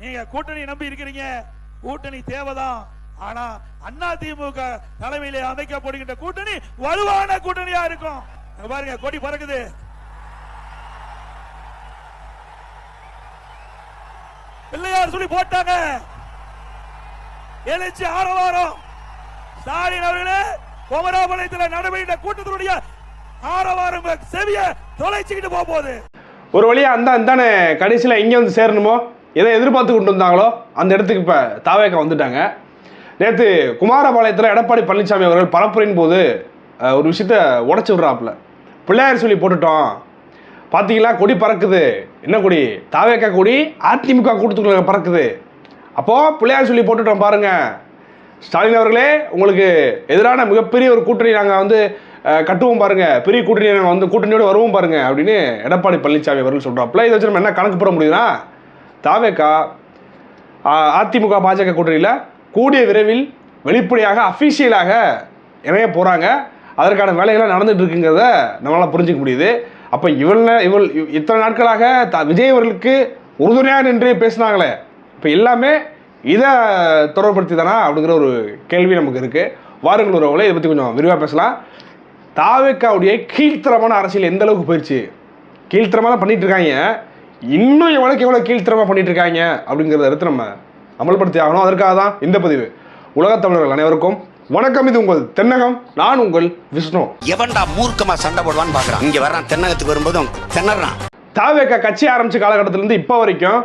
நீங்க கூட்டணி நம்பி இருக்கிறீங்க. கூட்டணி தேவைதான். ஆனா அண்ணா திமுக தலைமையில அமைக்கப்படுகின்ற கூட்டணி வலுவான கூட்டணியா இருக்கும். பாருங்க கொடி பறக்குது. பிள்ளையார் சொல்லி போட்டாங்க. எழுச்சி ஆரவாரம். ஸ்டாலின் அவர்களே குமராபாளையத்தில் நடைபெற்ற கூட்டத்தினுடைய ஆரவாரம் செவிய தொலைச்சிக்கிட்டு போக போகுது. ஒரு வழியா அந்த தானே கடைசியில் எங்கே வந்து சேரணுமோ? எதை எதிர்பார்த்து கொண்டு வந்தாங்களோ அந்த இடத்துக்கு இப்போ தாவேக்கா வந்துட்டாங்க. நேற்று குமாரபாளையத்தில் எடப்பாடி பழனிசாமி அவர்கள் பரப்புரையின் போது ஒரு விஷயத்த உடச்சி விட்றாப்புல. பிள்ளையார் சொல்லி போட்டுட்டோம். பார்த்தீங்களா கொடி பறக்குது. என்ன கொடி? தாவேக்கா கொடி அதிமுக கூட்டத்துக்குள்ள பறக்குது. அப்போது பிள்ளையார் சொல்லி போட்டுட்டோம் பாருங்கள் ஸ்டாலின் அவர்களே உங்களுக்கு எதிரான மிகப்பெரிய ஒரு கூட்டணி நாங்கள் வந்து கட்டுவோம் பாருங்க. பெரிய கூட்டணி நாங்கள் வந்து கூட்டணியோடு வருவோம் பாருங்க அப்படின்னு எடப்பாடி பழனிசாமி அவர்கள் சொல்கிறாப்புல இதை வச்சு நம்ம என்ன கணக்கு போட முடியுதுன்னா தாவேக்கா அதிமுக பாஜக கூட்டணியில் கூடிய விரைவில் வெளிப்படையாக அஃபிஷியலாக இணைய போகிறாங்க அதற்கான வேலைகள்லாம் நடந்துட்டு இருக்குங்கிறத நம்மளால் புரிஞ்சிக்க முடியுது. அப்போ இவள் இவள் இத்தனை நாட்களாக த விஜய் அவர்களுக்கு உறுதுணையாக நின்று பேசினாங்களே. இப்போ எல்லாமே இதை தொடர்படுத்தி தானா அப்படிங்கிற ஒரு கேள்வி நமக்கு இருக்குது வாருங்கள் உறவுகளை இதை பற்றி கொஞ்சம் விரிவாக பேசலாம். தாவேக்காவுடைய கீழ்த்தரமான அரசியல் எந்த அளவுக்கு போயிடுச்சு கீழ்த்தரமாக தான் பண்ணிகிட்டு இருக்காங்க. இன்னும் எவ்வளோக்கு எவ்வளோ கீழ்த்தரமாக பண்ணிட்டு இருக்காங்க அப்படிங்கிறத எடுத்து நம்ம அமல்படுத்தி ஆகணும். அதற்காக தான் இந்த பதிவு. உலகத் தமிழர்கள் அனைவருக்கும் வணக்கம். இது உங்கள் தென்னகம் நான் உங்கள் விஷ்ணு. எவன்டா மூர்க்கமா சண்டை போடுவான்னு பாக்குறான். இங்க வர்றான் தென்னகத்துக்கு வரும்போது திணறான். தாவேக்கா கட்சி ஆரம்பித்த காலகட்டத்திலேருந்து இப்போ வரைக்கும்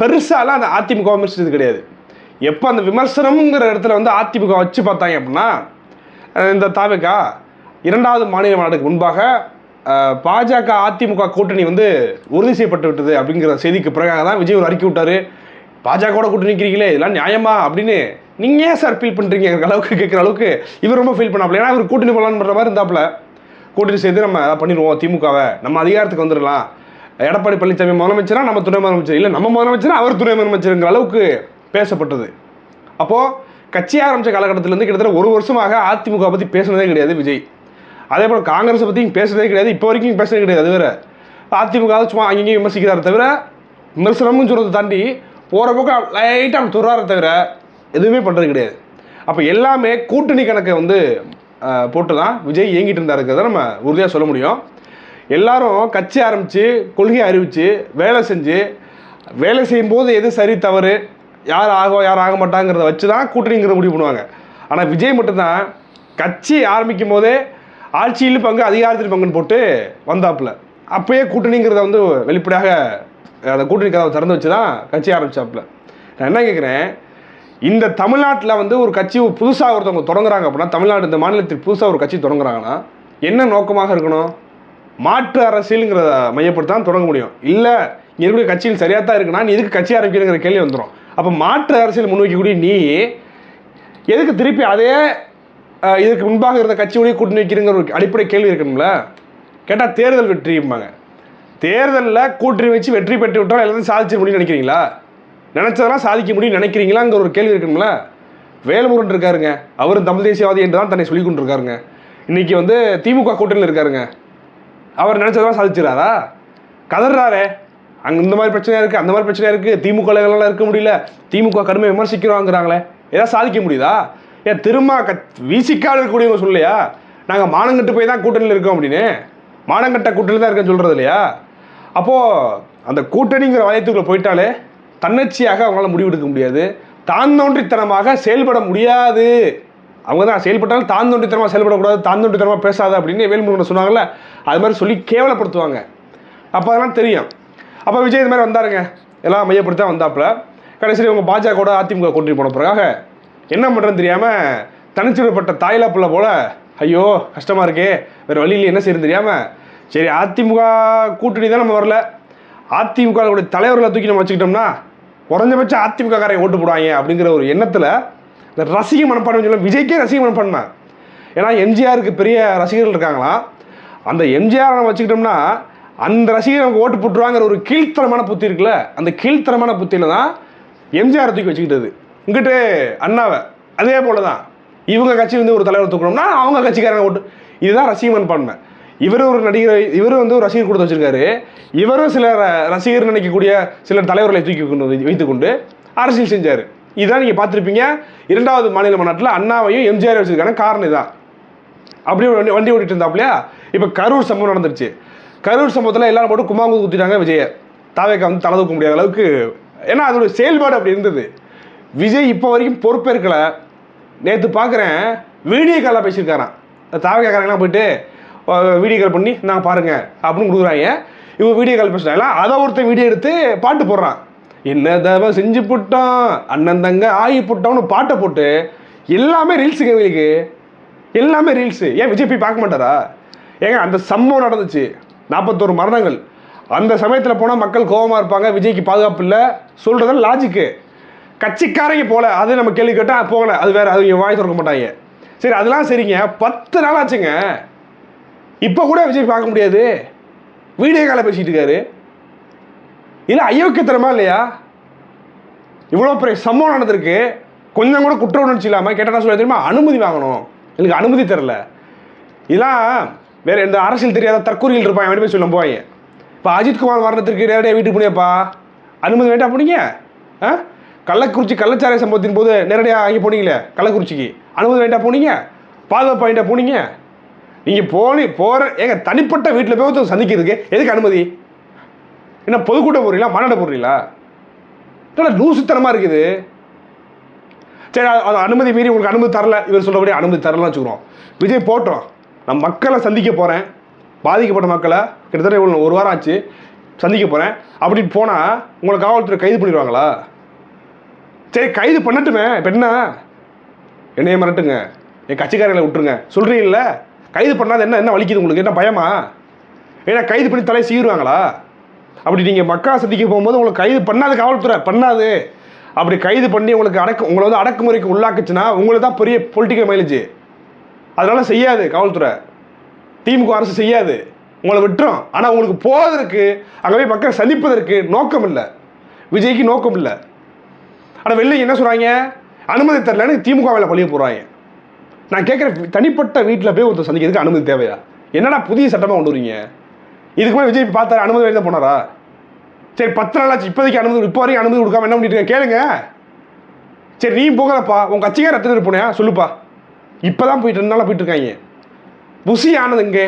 பெருசாலாம் அந்த அதிமுக விமர்சித்தது கிடையாது. எப்போ அந்த விமர்சனம்ங்கிற இடத்துல வந்து அதிமுக வச்சு பார்த்தாங்க அப்படின்னா இந்த தாவேக்கா இரண்டாவது மாநில மாநாட்டுக்கு முன்பாக பாஜக அதிமுக கூட்டணி வந்து உறுதி செய்யப்பட்டு விட்டது அப்படிங்கிற செய்திக்கு பிறகாக தான் விஜய் ஒரு அறிக்கை விட்டாரு. பாஜகவோட கூட்டணி நிற்கிறீங்களே இதெல்லாம் நியாயமா அப்படின்னு நீங்கள் ஏன் சார் ஃபீல் பண்ணுறீங்க அளவுக்கு கேட்குற அளவுக்கு இவர் ரொம்ப ஃபீல் பண்ணாப்ல ஏன்னா இவர் கூட்டணி போகலான்னு பண்ணுற மாதிரி இருந்தாப்புல. கூட்டணி சேர்ந்து நம்ம அதை பண்ணிடுவோம் திமுகவை. நம்ம அதிகாரத்துக்கு வந்துடலாம். எடப்பாடி பழனிசாமி முதலமைச்சரா நம்ம துணை முதலமைச்சர்? இல்லை நம்ம முதலமைச்சரா அவர் துணை முதலமைச்சருங்கிற அளவுக்கு பேசப்பட்டது. அப்போது கட்சி ஆரம்பித்த காலகட்டத்திலேருந்து கிட்டத்தட்ட ஒரு வருஷமாக அதிமுக பற்றி பேசுனதே கிடையாது விஜய். அதே போல் காங்கிரஸை பற்றியும் பேசுனதே கிடையாது இப்போ வரைக்கும் பேசுனதே கிடையாது அது வேற. அதிமுக சும்மா அங்கேயும் விமர்சிக்கிறாரு தவிர விமர்சனம்னு சொல்கிறத தாண்டி போகிற போக்கு லைட்டாக துறாரை தவிர எதுவுமே பண்ணுறது கிடையாது. அப்போ எல்லாமே கூட்டணி கணக்கை வந்து போட்டு தான் விஜய் இயங்கிட்டு இருந்தாருங்கிறத நம்ம உறுதியாக சொல்ல முடியும். எல்லாரும் கட்சி ஆரம்பித்து கொள்கையை அறிவித்து வேலை செஞ்சு வேலை செய்யும்போது எது சரி தவறு யார் ஆகும் யார் ஆக மாட்டாங்கிறத வச்சு தான் கூட்டணிங்கிற முடிவு பண்ணுவாங்க. ஆனால் விஜய் மட்டும்தான் கட்சி ஆரம்பிக்கும் போதே ஆட்சியில் பங்கு அதிகாரத்தில் பங்குன்னு போட்டு வந்தாப்புல. அப்பயே கூட்டணிங்கிறத வந்து வெளிப்படையாக அந்த கூட்டணி கதவை திறந்து வச்சு தான் கட்சி ஆரம்பிச்சாப்புல. நான் என்ன கேட்குறேன் இந்த தமிழ்நாட்டில் வந்து ஒரு கட்சி புதுசாக ஒருத்தவங்க தொடங்குறாங்க அப்படின்னா தமிழ்நாடு இந்த மாநிலத்தில் புதுசாக ஒரு கட்சி தொடங்குறாங்கன்னா என்ன நோக்கமாக இருக்கணும்? மாற்று அரசியலுங்கிறத மையப்படுத்தி தான் தொடங்க முடியும். இல்லை இங்கே இருக்கிற கட்சியில் சரியாக தான் இருக்குன்னா நீ எதுக்கு கட்சி ஆரம்பிக்கணுங்கிற கேள்வி வந்துடும் அப்போ மாற்று அரசியல் முன்வைக்கக்கூடிய நீ எதுக்கு திருப்பி அதே இதுக்கு முன்பாக இருந்த கட்சியோடய கூட்டணி வைக்கிறங்கிற ஒரு அடிப்படை கேள்வி இருக்கணும்ல கேட்டால் தேர்தல் வெற்றிம்பாங்க தேர்தலில் கூட்டணி வச்சு வெற்றி பெற்று விட்டால் எல்லாத்தையும் சாதிச்சிட முடியும்னு நினைக்கிறீங்களா? நினச்சதெல்லாம் சாதிக்க முடியும்னு நினைக்கிறீங்களாங்கிற ஒரு கேள்வி இருக்கணும்ல வேலுமுருகன் இருக்காருங்க. அவரும் தமிழ் தேசியவாதி என்று தான் தன்னை சொல்லிக் கொண்டிருக்காருங்க. இன்னைக்கு வந்து திமுக கூட்டணியில் இருக்காருங்க. அவர் நினச்சதெல்லாம் சாதிச்சிடாரா? கதறாரே அங்கே இந்த மாதிரி பிரச்சனையாக இருக்குது அந்த மாதிரி பிரச்சனையாக இருக்குது திமுக இருக்க முடியல. திமுக கடுமை விமர்சிக்கிறோங்கிறாங்களே. ஏதாவது சாதிக்க முடியுதா? ஏன் திரும்ப க விசிக்கால் இருக்கக்கூடியவங்க சொல்லலையா? நாங்கள் மானங்கட்டு போய் தான் கூட்டணியில் இருக்கோம் அப்படின்னு. மானங்கட்ட கூட்டணி தான் இருக்கேன்னு சொல்கிறது இல்லையா? அப்போது அந்த கூட்டணிங்கிற வலயத்துக்குள்ளே போயிட்டாலே தன்னச்சியாக அவங்களால முடிவெடுக்க முடியாது. தான் தோன்றித்தனமாக செயல்பட முடியாது. அவங்க தான் செயல்பட்டாலும் தான் தோன்றித்தனமாக செயல்படக்கூடாது தான் தோன்றித்தனமாக பேசாத அப்படின்னு வேல்முருகன் சொன்னாங்கல்ல அது மாதிரி சொல்லி கேவலப்படுத்துவாங்க. அப்போ அதெல்லாம் தெரியும். அப்போ விஜய் இது மாதிரி வந்தாருங்க. எல்லாம் மையப்படுத்தி தான் வந்தாப்புல. கடைசியில் இவங்க பாஜகவோட அதிமுக கூட்டணி போன பிறகாக என்ன பண்ணுறதுன்னு தெரியாமல் தனிச்சுடப்பட்ட தாயிலா பிள்ளை போல் ஐயோ கஷ்டமாக இருக்கே. வேறு வழியில் என்ன செய்யறது தெரியாமல் சரி அதிமுக கூட்டணி தான் நம்ம வரல. அதிமுக தலைவர்களை தூக்கி நம்ம வச்சுக்கிட்டோம்னா குறைஞ்சபட்சம் அதிமுக காரை ஓட்டு போடுவாங்க அப்படிங்கிற ஒரு எண்ணத்தில் இந்த ரசிக மனப்பான்மை சொல்ல விஜய்க்கே ரசிக மனப்பான்மை. ஏன்னா எம்ஜிஆருக்கு பெரிய ரசிகர்கள் இருக்காங்களாம். அந்த எம்ஜிஆர் நம்ம வச்சுக்கிட்டோம்னா அந்த ரசிகர் நமக்கு ஓட்டு போட்டுருவாங்கிற ஒரு கீழ்த்தரமான புத்தி இருக்குல்ல அந்த கீழ்த்தரமான புத்தியில் தான் எம்ஜிஆர் தூக்கி வச்சுக்கிட்டது. இங்கிட்டு அண்ணாவை அதே போல தான் இவங்க கட்சி வந்து ஒரு தலைவர் தூக்கணும்னா அவங்க கட்சிக்காரங்க ஓட்டு. இதுதான் ரசிக மனப்பான்மை. இவரும் ஒரு நடிகர் இவரும் வந்து ஒரு ரசிகர் கொடுத்து வச்சிருக்காரு. இவரும் சில ரசிகர் நினைக்கக்கூடிய சில தலைவர்களை தூக்கி கொண்டு வைத்துக்கொண்டு அரசியல் செஞ்சார். இதான் நீங்கள் பார்த்துருப்பீங்க. இரண்டாவது மாநில மாநாட்டில் அண்ணாவையும் எம்ஜிஆர் வச்சிருக்காங்க காரணம் இதான். அப்படியே வண்டி வண்டி ஓட்டிட்டு இருந்தாப்லையா? இப்போ கரூர் சம்பவம் நடந்துருச்சு. கரூர் சம்பவத்தில் எல்லாரும் போட்டு குமாங்கு குத்திட்டாங்க விஜயை. தாவேக்கா வந்து தலை தூக்க முடியாத அளவுக்கு ஏன்னா அதோட செயல்பாடு அப்படி இருந்தது. விஜய் இப்போ வரைக்கும் பொறுப்பேற்கல. நேற்று பார்க்குறேன் வீடியோ காலில் பேசியிருக்காரான் தாவக்காரங்களாம் போயிட்டு வீடியோ கால் பண்ணி நான் பாருங்க அப்படின்னு கொடுக்குறாங்க. இவன் வீடியோ கால் பேசுகிறாங்களா அதை ஒருத்தன் வீடியோ எடுத்து பாட்டு போடுறான். என்ன தவ செஞ்சு புட்டோம் அண்ணன் தங்க ஆகி புட்டோம்னு பாட்டை போட்டு எல்லாமே ரீல்ஸுங்க இவங்களுக்கு. எல்லாமே ரீல்ஸு ஏன் விஜய் போய் பார்க்க மாட்டாரா? ஏங்க அந்த சம்பவம் நடந்துச்சு. நாற்பத்தோரு மரணங்கள். அந்த சமயத்தில் போனால் மக்கள் கோபமாக இருப்பாங்க விஜய்க்கு பாதுகாப்பு இல்லை சொல்கிறது லாஜிக்கு கட்சிக்காரங்க போல அது நம்ம கேள்வி கேட்டால் போகல அது வேற அது வாய் திறக்க மாட்டாங்க. சரி அதெல்லாம் சரிங்க. பத்து நாள் ஆச்சுங்க. இப்போ கூட விஜய் பார்க்க முடியாது. வீடியோ காலை பேசிட்டு இருக்காரு. இல்லை அயோக்கியத்தனமா இல்லையா? இவ்வளோ பெரிய சம்பவம் நடந்திருக்கு. கொஞ்சம் கூட குற்ற உணர்ச்சி இல்லாமல் கேட்டால் சொல்ல தெரியுமா? அனுமதி வாங்கணும். எனக்கு அனுமதி தரல இதெல்லாம் வேற எந்த அரசியல் தெரியாத தற்கூரிகள் இருப்பான் வேண்டிய போய் சொல்ல போவாங்க. இப்போ அஜித்குமார் மரணத்திற்கு நேரடியாக வீட்டுக்கு போனியாப்பா அனுமதி வேண்டாம் போனீங்க. ஆ? கள்ளக்குறிச்சி கள்ளச்சாரை சம்பவத்தின் போது நேரடியாக அங்கே போனீங்களே? கள்ளக்குறிச்சிக்கு. அனுமதி வேண்டாம் போனீங்க? பாதுகாப்பு வாங்கிட்டா போனீங்க? நீங்கள் போனி போகிற ஏங்க தனிப்பட்ட வீட்டில் போய் ஒருத்தர் சந்திக்கிறதுக்கு எதுக்கு அனுமதி? என்ன பொதுக்கூட்டம் போடுறீங்களா மாநாடு போடுறீங்களா இல்லை லூசுத்தனமாக இருக்குது. சரி அது- அனுமதி மீறி உங்களுக்கு அனுமதி தரல. இவர் சொல்றபடி அனுமதி தரலன்னு வச்சுக்கிறோம். விஜய் போட்டோம். நான் மக்களை சந்திக்க போகிறேன் பாதிக்கப்பட்ட மக்களை கிட்டத்தட்ட இவ்வளோ ஒரு வாரம் ஆச்சு. சந்திக்க போகிறேன் அப்படின்னு போனால் உங்களை காவல்துறை கைது பண்ணிடுவாங்களா? சரி கைது பண்ணட்டுமே இப்போ என்ன? என்னைய மிரட்டுங்க. என் கட்சிக்காரங்களை விட்டுருங்க. சொல்கிறீங்கல்ல கைது பண்ணாத என்ன என்ன வலிக்குது உங்களுக்கு? என்ன பயமா? ஏன்னா கைது பண்ணி தலையை சீருவாங்களா? அப்படி நீங்கள் மக்கா சந்திக்க போகும்போது உங்களுக்கு கைது பண்ணாது காவல்துறை பண்ணாது. அப்படி கைது பண்ணி உங்களுக்கு அடக்கு உங்களை வந்து அடக்குமுறைக்கு உள்ளாக்குச்சுன்னா உங்களுக்கு தான் பெரிய பொலிட்டிக்கல் மைலேஜ் அதனால் செய்யாது காவல்துறை. திமுக அரசு செய்யாது. உங்களை விட்டுரும். ஆனால் உங்களுக்கு போவதற்கு அங்கே போய் மக்களை சந்திப்பதற்கு நோக்கம் இல்லை விஜய்க்கு நோக்கம் இல்லை ஆனால் வெளில என்ன சொல்கிறாங்க அனுமதி தரலன்னு திமுக வேலை பழிய போகிறாங்க நான் கேட்குற தனிப்பட்ட வீட்டில் போய் ஒருத்தர் சந்திக்கிறதுக்கு அனுமதி தேவையா? என்னடா புதிய சட்டமாக கொண்டு வரீங்க? இதுக்கு மேலே விஜய் பார்த்தாரு அனுமதி வாங்கி தான் போனாரா? சரி பத்து நாள் ஆச்சு இப்போதைக்கு அனுமதி இப்போ வரைக்கும் அனுமதி கொடுக்காம என்ன பண்ணிட்டு இருக்க? கேளுங்க. சரி நீ போகலப்பா உன் கட்சிக்கார எத்தனை பேர் சொல்லுப்பா. இப்போ தான் போயிட்டு ரெண்டு நாளாக போயிட்டு இருக்காங்க. புசி ஆனது எங்கே?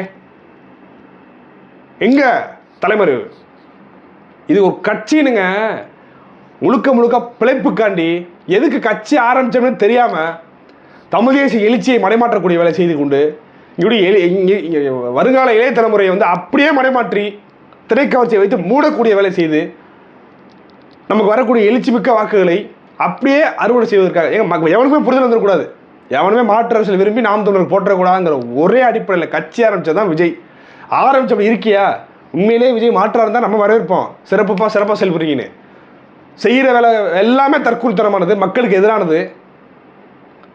எங்க இது ஒரு கட்சினுங்க முழுக்க முழுக்க பிழைப்புக்காண்டி எதுக்கு கட்சி ஆரம்பித்தோம்னு தெரியாமல் தமிழ் தேசிய எழுச்சியை மடைமாற்றக்கூடிய வேலை செய்து கொண்டு இப்படி வருங்கால இளைய தலைமுறையை வந்து அப்படியே மடைமாற்றி திரைக்கவர்ச்சியை வைத்து மூடக்கூடிய வேலை செய்து நமக்கு வரக்கூடிய எழுச்சி மிக்க வாக்குகளை அப்படியே அறுவடை செய்வதற்காக. எங்க மக்க- எவனுக்குமே புரிதல் வந்துடக்கூடாது. எவனுமே மாற்று அரசியல் விரும்பி நாம் தமிழருக்கு போற்றக்கூடாதுங்கிற ஒரே அடிப்படையில் கட்சி ஆரம்பிச்சது தான் விஜய். ஆரம்பிச்சப்ப இருக்கியா? உண்மையிலேயே விஜய் மாற்றாக இருந்தால் நம்ம வரவேற்போம். சிறப்புப்பா சிறப்பாக செல்புறீங்கன்னு செய்கிற வேலை எல்லாமே தற்கூரித்தனமானது மக்களுக்கு எதிரானது.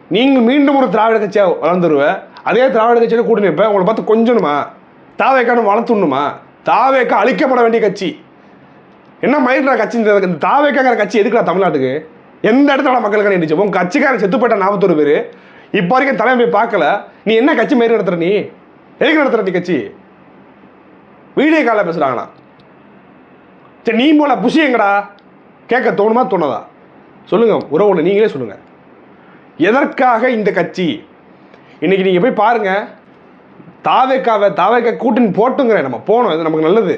நீங்கள் மீண்டும் ஒரு திராவிட கட்சியாக வளர்ந்துருவ அதே திராவிட கட்சியோட கூட்டணி நிற்ப உங்களை பார்த்து கொஞ்சணுமா? தாவேக்கான்னு வளர்த்துடணுமா? தாவேக்கா அழிக்கப்பட வேண்டிய கட்சி. என்ன மயிர்டா கட்சி இந்த தாவேக்காங்கிற கட்சி எதுக்குடா தமிழ்நாட்டுக்கு? எந்த இடத்துல மக்களுக்கு இருந்துச்சு உன் கட்சிக்காரன் செத்து போயிட்ட நாற்பத்தொரு பேர். இப்போ வரைக்கும் தலைமை போய் பார்க்கல. நீ என்ன கட்சி மாரி நடத்துற நீ? எதுக்கு நடத்துற நீ கட்சி? வீடியோ காலில் பேசுகிறாங்கண்ணா சரி நீ போல புஷி எங்கடா? கேட்க தோணுமா? தோணாதா? சொல்லுங்கள் உறவு நீங்களே சொல்லுங்கள் எதற்காக இந்த கட்சி? இன்னைக்கு நீங்கள் போய் பாருங்கள் தாவேக்காவை தாவேக்கா கூட்டணி போட்டுங்கிறேன். நம்ம போனோம். இது நமக்கு நல்லது.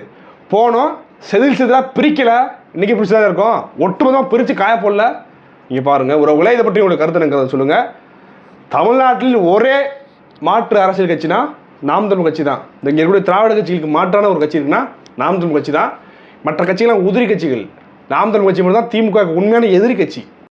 போனோம். செதில் செதிலாக பிரிக்கலை. இன்றைக்கி பிடிச்சதா தான் இருக்கும். ஒட்டுமொத்தமாக பிரித்து காய போடல. நீங்கள் பாருங்க உறவுகளை. இதை பற்றி உங்களுக்கு கருத்து எனக்கு சொல்லுங்கள் தமிழ்நாட்டில் ஒரே மாற்று அரசியல் கட்சினா நாம் தமிழ் கட்சி தான். இந்த இங்கே இருக்கக்கூடிய திராவிட கட்சிகளுக்கு மாற்றான ஒரு கட்சி இருக்குன்னா நாம் தமிழ் கட்சி தான். மற்ற கட்சிகள்லாம் உதிரி கட்சிகள். நாம் தமிழ் கட்சி மட்டும் தான் திமுக உண்மையான எதிர்கட்சி